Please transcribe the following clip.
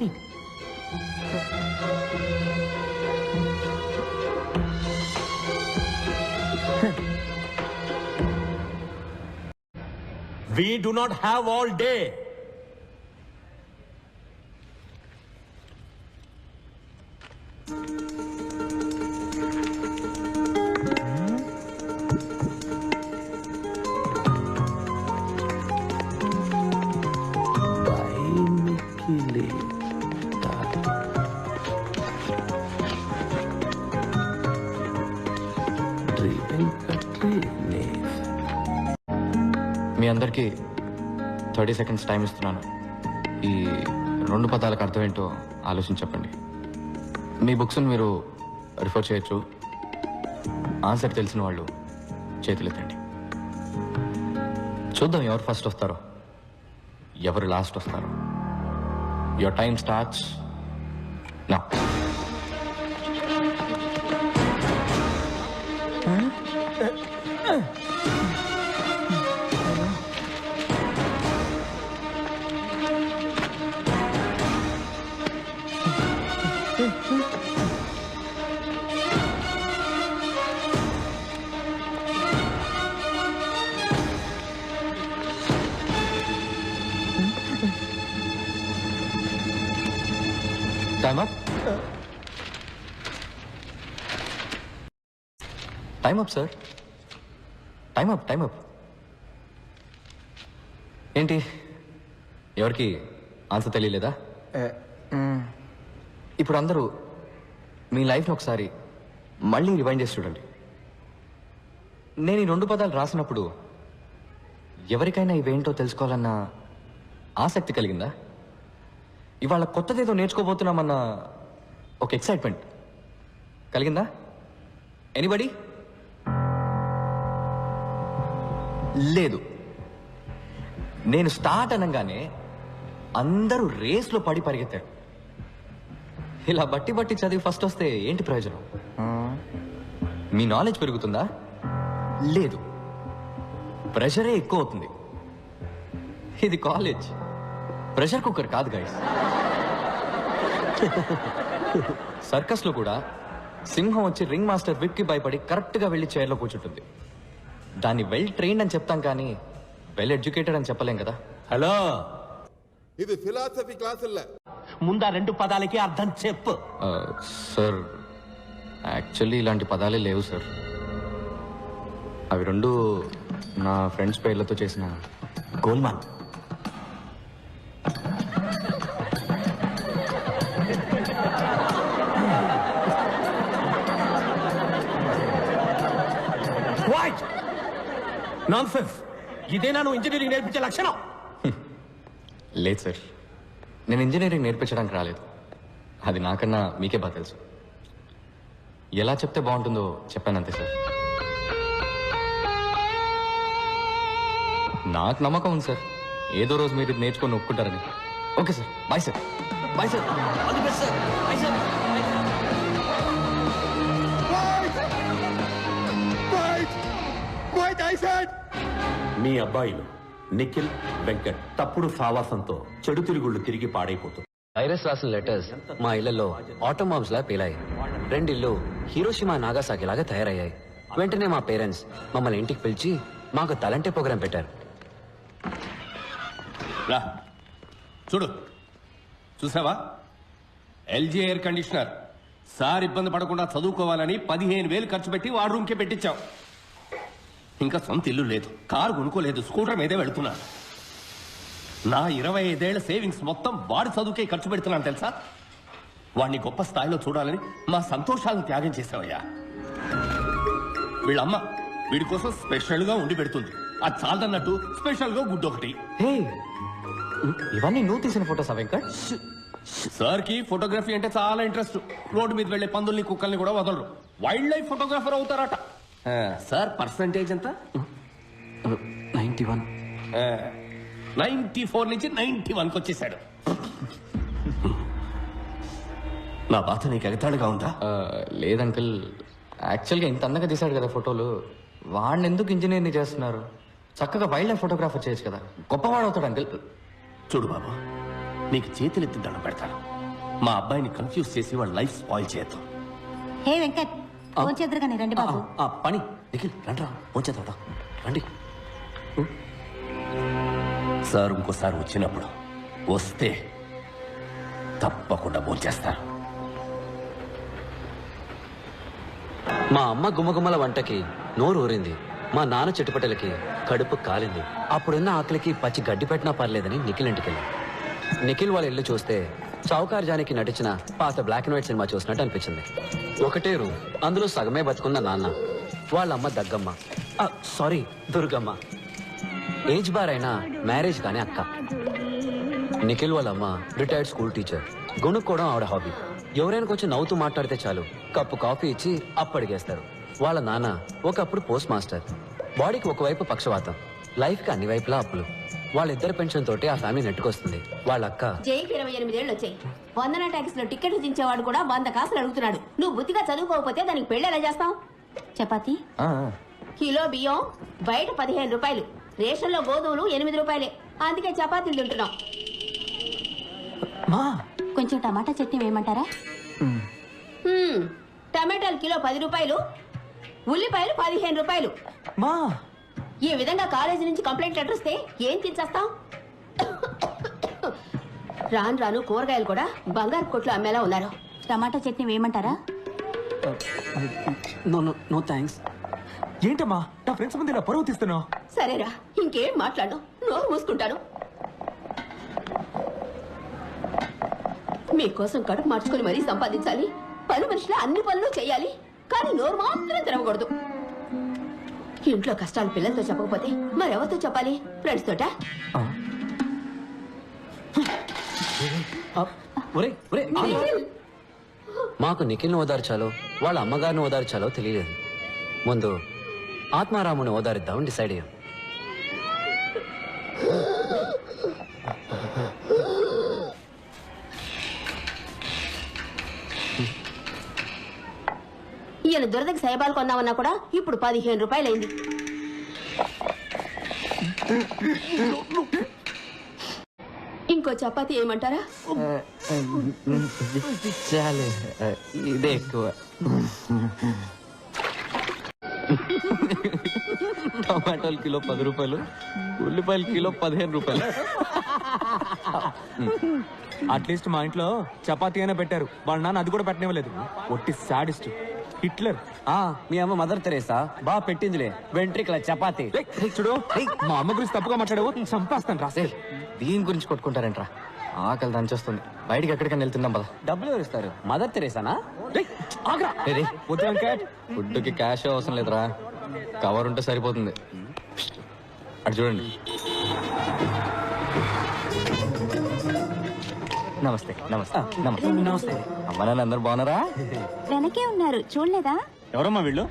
nothing. we do not have all day. అందరికీ thirty seconds time ఇస్తున్నాను. ఈ రెండు పదాలకు అర్థం ఏంటో ఆలోచించి చెప్పండి. మీ బుక్స్ని మీరు రిఫర్ చేయొచ్చు. ఆన్సర్ తెలిసిన వాళ్ళు చేతులెత్తండి. చూద్దాం ఎవరు ఫస్ట్ వస్తారో. ఎవరు లాస్ట్ వస్తారో. యువర్ టైం స్టార్ట్స్ నా time up time up sir time up time up ఏంటి? ఎవరికి ఆన్సర్ తెలియలేదా? ఇప్పుడు అందరూ మీ లైఫ్ని ఒకసారి మళ్ళీ రివైండ్ చేసి చూడండి. నేను ఈ రెండు పదాలు రాసినప్పుడు ఎవరికైనా ఇవేంటో తెలుసుకోవాలన్న ఆసక్తి కలిగిందా? ఇవాళ కొత్తదేదో నేర్చుకోబోతున్నామన్న ఒక ఎక్సైట్మెంట్ కలిగిందా? ఎనీబడి లేదు. నేను స్టార్ట్ అనగానే అందరూ రేస్లో పడి పరిగెత్తారు. ఇలా బట్టి బట్టి చదివి ఫస్ట్ వస్తే ఏంటి ప్రయోజనం? మీ నాలెడ్జ్ పెరుగుతుందా? లేదు. ప్రెషరే ఎక్కువ అవుతుంది. ఇది కాలేజ్ ప్రెషర్ కుక్కర్ కాదు గైస్ సర్కస్లో కూడా సింహం వచ్చి రింగ్ మాస్టర్ విప్కి భయపడి కరెక్ట్గా వెళ్ళి చైర్లో కూర్చుంటుంది. దాన్ని వెల్ ట్రైన్డ్ అని చెప్తాం కానీ వెల్ ఎడ్యుకేటెడ్ అని చెప్పలేం కదా. హలో? ఇది ఫిలాసఫీ క్లాస్ ఇల్ల ముందా రెండు పదాలకి అర్థం చెప్పు. సార్ యాక్చువల్లీ ఇలాంటి పదాలే లేవు సార్ అవి రెండు నా ఫ్రెండ్స్ పేర్లతో చేసిన గోల్మాన్ నాన్సెన్స్ ఇదేనా నువ్వు ఇంజనీరింగ్ నేర్పించే లక్షణం. లేదు సార్. నేను ఇంజనీరింగ్ నేర్పించడానికి రాలేదు. అది నాకన్నా మీకే బాగా తెలుసు. ఎలా చెప్తే బాగుంటుందో చెప్పాను అంతే సార్. నాకు నమ్మకం ఉంది సార్. ఏదో రోజు మీరు నేర్చుకొని ఒప్పుకుంటారని. Okay sir. Bye sir bye sir మీ అబ్బాయిలు నిఖిల్ వెంకట్ తప్పుడు సావాసంతో చెడు తిరుగుళ్ళు తిరిగి పాడైపోతుంది వైరస్ రాసిన లెటర్స్ మా ఇళ్ళలో ఆటోమాబ్స్ లా పేలాయి. రెండిల్లు హీరోషిమా నాగాసాకి లాగా తయారయ్యాయి. వెంటనే మా పేరెంట్స్ మమ్మల్ని ఇంటికి పిలిచి మాకు తలంటే ప్రోగ్రాం పెట్టారు. రా. చూడు. చూసావా? LG air conditioner. సార్ ఇబ్బంది పడకుండా చదువుకోవాలని పదిహేను వేలు ఖర్చు పెట్టి వాడు రూమ్కే పెట్టించాం ఇంకా సొంత ఇల్లు లేదు. కారు కొనుక్కోలేదు. స్కూటర్ మీదే వెళుతున్నా. నా ఇరవై ఐదేళ్ళ సేవింగ్స్ మొత్తం వాడి చదువుకే ఖర్చు పెడుతున్నాను తెలుసా? వాడిని గొప్ప స్థాయిలో చూడాలని మా సంతోషాలను త్యాగం చేసావయ్యా వీళ్ళమ్మ వీడి కోసం స్పెషల్గా ఉండి పెడుతుంది. అది చాలదన్నట్టు స్పెషల్గా గుడ్డు ఒకటి. హే! ఇవన్నీ నువ్వు తీసిన ఫోటోసా వెంకట్? సార్కి ఫోటోగ్రఫీ అంటే చాలా ఇంట్రెస్ట్. రోడ్డు మీద వెళ్ళే పందుల్ని కుక్కల్ని కూడా వదలరు. వైల్డ్ లైఫ్ ఫోటోగ్రాఫర్ అవుతారట. సార్ పర్సంటేజ్ ఎంత? Ninety one. నైన్టీ ఫోర్ నుంచి నైన్టీ వన్కి వచ్చేసాడు. నా బాధ నీకు ఎగతాళిగా ఉందా? ఆ, లేదు అంకుల్ యాక్చువల్గా ఇంత అందంగా తీశాడు కదా ఫోటోలు. వాడిని ఎందుకు ఇంజనీర్ని చేస్తున్నారు? చక్కగా వైల్డ్ లైఫ్ ఫోటోగ్రాఫర్ చేయొచ్చు కదా. గొప్పవాడు అవుతాడు అంకుల్. చూడు బాబు నీకు చేతులెత్తి దండం పెడతాను. మా అబ్బాయిని కన్ఫ్యూజ్ చేసి వాళ్ళ లైఫ్ స్పాయిల్ చేద్దాం. హే వెంకట్ ఫోన్ చేద్దరు కానీ రండి బాబు. ఆ, పని. నిఖిల్ రండి రా. పోంచేద్దాం రండి సార్ ఇంకోసారి వచ్చినప్పుడు వస్తే తప్పకుండా భోంచేస్తారు. మా అమ్మ గుమ్మగుమ్మల వంటకి నోరు ఊరింది. మా నాన్న చెట్టుపట్టలకి కడుపు కాలింది. అప్పుడున్న ఆకలికి పచ్చి గడ్డి పెట్టినా పర్లేదని నిఖిల్ ఇంటికి వెళ్ళాం నిఖిల్ వాళ్ళ ఇల్లు చూస్తే చౌకార్ జానికి నటించిన పాత బ్లాక్ అండ్ వైట్ సినిమా చూసినట్టు అనిపించింది. ఒకటే రూమ్ అందులో సగమే బతుకున్న నాన్న. వాళ్ళ అమ్మ దగ్గమ్మ సారీ దుర్గమ్మ. ఏజ్ బార్ అయినా మ్యారేజ్ కానీ అక్క. నిఖిల్ వాళ్ళమ్మ రిటైర్డ్ స్కూల్ టీచర్ గుణుక్కోవడం ఆవిడ హాబీ ఎవరైనా కొంచెం నవ్వుతూ మాట్లాడితే చాలు. కప్పు కాఫీ ఇచ్చి అప్పడిగేస్తారు. వాళ్ళ నాన్న ఒకప్పుడు పోస్ట్ మాస్టర్ బాడీకి ఒకవైపు పక్షవాతం. లైఫ్కి అన్ని వైపులా అప్పులు. వాళ్ళిద్దరు పెన్షన్ తోటి ఆ ఫ్యామిలీ నెట్టుకొస్తుంది. వాళ్ళ అక్క జైకి ఇరవై ఎనిమిదేళ్ళు వచ్చాయి. వందన ట్యాక్స్లో టికెట్లు దించేవాడు కూడా వంద కాసులు అడుగుతున్నాడు. నువ్వు బుద్ధిగా చదువుకోకపోతే దానికి పెళ్ళి ఎలా చేస్తావు? చపాతి కిలో బియ్యం బయట పదిహేను రూపాయలు రేషన్లో గోధుమలు ఎనిమిది రూపాయలే. అందుకే చపాతీలు తింటున్నాం కొంచెం టమాటా చట్నీ వేయమంటారా? టమాటాలు కిలో పది రూపాయలు ఉల్లిపాయలు పదిహేను రూపాయలు. మా. ఈ విధంగా కాలేజీ నుంచి కంప్లైంట్ లెటర్ వస్తే ఏం తినేస్తాం రాను రాను కూరగాయలు కూడా బంగారు కొట్లు అమ్మేలా ఉన్నారు. టమాటా చట్నీ వేయమంటారా? నో నో నో థ్యాంక్స్ ఏంటమ్మా? నా ఫ్రెండ్స్ ముందు ఇలా పరువు తీస్తున్నావు? సరేరా ఇంకేం మాట్లాడు నోరు మూసుకుంటాను. మీకోసం కడుపు మార్చుకుని మరీ సంపాదించాలి. పని మనుషులు అన్ని పనులు చేయాలి. కానీ నోరు మాత్రం తిరగకూడదు ఇంట్లో కష్టాలు పిల్లలతో చెప్పకపోతే మరెవరితో చెప్పాలి? ఫ్రెండ్స్ తోట. మాకు నిఖిల్ని ఓదార్చాలో వాళ్ళ అమ్మగారిని ఓదార్చాలో తెలియలేదు. ముందు ఆత్మారాముని ఓదారిద్దామని డిసైడ్ అయ్యాం. నేను దురదకి సైబాలు కొందామన్నా కూడా ఇప్పుడు పదిహేను రూపాయలైంది. ఇంకో చపాతీ ఏమంటారా? చాలే ఇదే ఎక్కువ. టమాటాలు కిలో పది రూపాయలు ఉల్లిపాయలు కిలో పదిహేను రూపాయలు. అట్లీస్ట్ మా ఇంట్లో చపాతీ అయినా పెట్టారు. వాళ్ళ నాన్న అది కూడా పెట్టనివ్వలేదు. ఒట్టి సాడిస్ట్. హిట్లర్. ఆ మీ అమ్మ మదర్ తెరేసా? బాగా పెట్టిందిలే. వెంట్రికల చపాతి. చూడు. మా అమ్మ గురించి తప్పుగా మాట్లాడావు. చంపేస్తాను రా. ఏయ్, దీని గురించి కొట్టుకుంటారేంట్రా? ఆకలి దంచేస్తుంది. బయటికి ఎక్కడికైనా వెళ్తున్నాం పద. డబ్బులు ఎవరు ఇస్తారు? మదర్ తెరేసానా? ఫుడ్కి క్యాష్ అవసరం లేదురా. కవర్ ఉంటే సరిపోతుంది. అటు చూడండి. నమస్తే నమస్తే నమస్తే. నమస్తే. అమ్మ నాన్న అందరు బాగున్నారా? వెనకే ఉన్నారు చూడలేదా? ఎవరమ్మా వీళ్ళు?